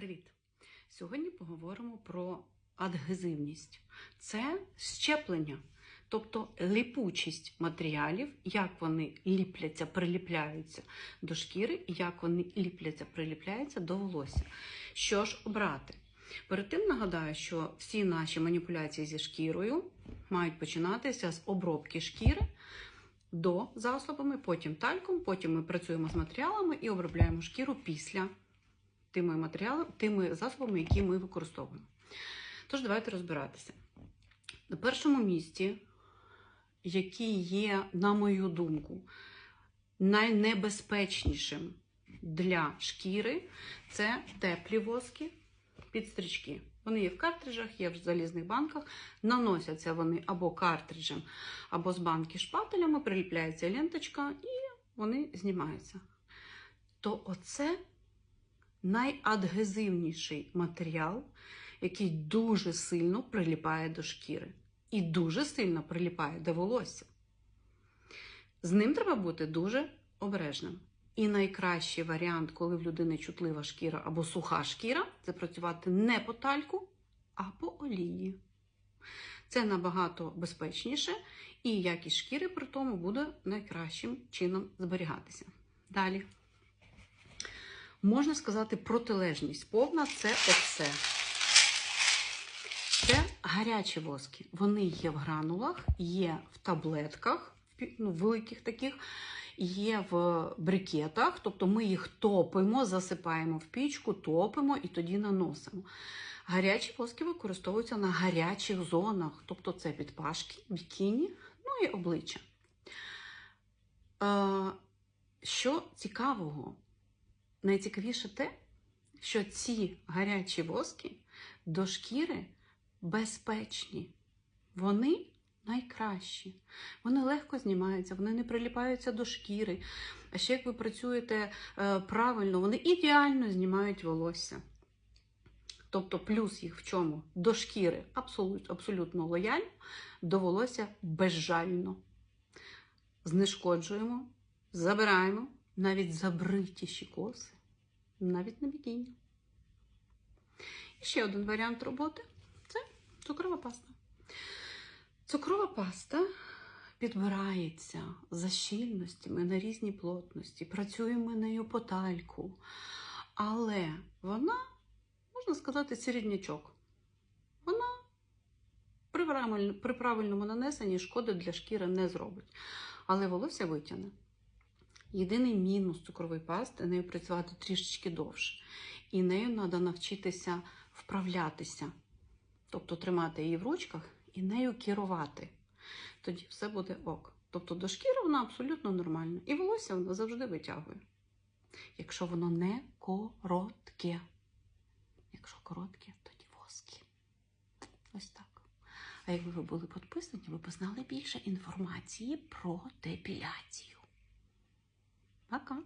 Привіт! Сьогодні поговоримо про адгезивність. Це щеплення, тобто ліпучість матеріалів, як вони ліпляться, приліпляються до шкіри, і як вони ліпляться, приліпляються до волосся. Що ж обрати? Перед тим нагадаю, що всі наші маніпуляції зі шкірою мають починатися з обробки шкіри до засобами, потім тальком, потім ми працюємо з матеріалами і обробляємо шкіру після тими матеріалами, тими засобами, які ми використовуємо. Тож, давайте розбиратися. На першому місці, який є, на мою думку, найнебезпечнішим для шкіри, це теплі воски під стрічки. Вони є в картриджах, є в залізних банках. Наносяться вони або картриджем, або з банки шпателями, приліпляється ленточка і вони знімаються. То оце найадгезивніший матеріал, який дуже сильно приліпає до шкіри і дуже сильно приліпає до волосся. З ним треба бути дуже обережним. І найкращий варіант, коли в людини чутлива шкіра або суха шкіра, це працювати не по тальку, а по олії. Це набагато безпечніше, і якість шкіри при тому буде найкращим чином зберігатися. Далі. Можна сказати, протилежність повна це оце. Це гарячі воски. Вони є в гранулах, є в таблетках, ну, великих таких, є в брикетах, тобто ми їх топимо, засипаємо в пічку, топимо і тоді наносимо. Гарячі воски використовуються на гарячих зонах, тобто це підпашки, бікіні, ну і обличчя. Е, що цікавого? Найцікавіше те, що ці гарячі воски до шкіри безпечні. Вони найкращі. Вони легко знімаються, вони не приліпаються до шкіри. А ще як ви працюєте е, правильно, вони ідеально знімають волосся. Тобто, плюс їх в чому? До шкіри абсолютно, абсолютно лояльно, до волосся безжально. Знешкоджуємо, забираємо навіть забритіші коси, навіть на бікіні. І ще один варіант роботи це цукрова паста. Цукрова паста підбирається за щільностями на різні плотності. Працюємо нею по тальку. Але вона, можна сказати, середнячок. Вона при правильному, нанесенні шкоди для шкіри не зробить. Але волосся витягне. Єдиний мінус цукрової пасти нею працювати трішечки довше. І нею треба навчитися вправлятися. Тобто тримати її в ручках і нею керувати. Тоді все буде ок. Тобто до шкіри вона абсолютно нормальна. І волосся вона завжди витягує. Якщо воно не коротке. Якщо коротке, тоді воски. Ось так. А якби ви були підписані, ви б знали більше інформації про депіляцію. Пока!